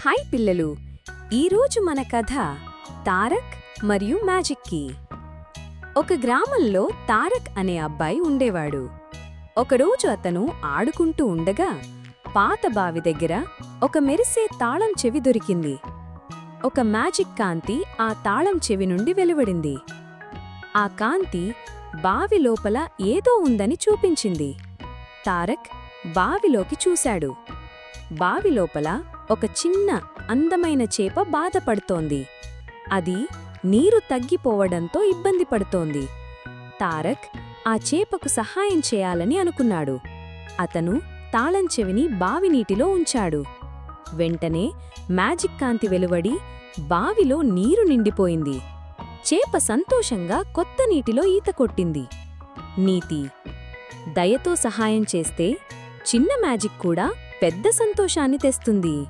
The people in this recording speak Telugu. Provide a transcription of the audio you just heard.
హాయ్ పిల్లలు. ఈరోజు మన కథ తారక్ మరియు మ్యాజిక్కి. ఒక గ్రామంలో తారక్ అనే అబ్బాయి ఉండేవాడు. ఒకరోజు అతను ఆడుకుంటూ ఉండగా పాత బావి దగ్గర ఒక మెరిసే తాళం చెవి దొరికింది. ఒక మ్యాజిక్ కాంతి ఆ తాళం చెవి నుండి వెలువడింది. ఆ కాంతి బావి లోపల ఏదో ఉందని చూపించింది. తారక్ బావిలోకి చూశాడు. బావి లోపల ఒక చిన్న అందమైన చేప బాధపడుతోంది. అది నీరు తగ్గిపోవడంతో ఇబ్బంది పడుతోంది. తారక్ ఆ చేపకు సహాయం చేయాలని అనుకున్నాడు. అతను తాళం చెవిని బావి నీటిలో ఉంచాడు. వెంటనే మ్యాజిక్ కాంతి వెలువడి బావిలో నీరు నిండిపోయింది. చేప సంతోషంగా కొత్త నీటిలో ఈత కొట్టింది. నీతి దయతో సహాయం చేస్తే చిన్న మ్యాజిక్ కూడా పెద్ద సంతోషాన్ని తెస్తుంది.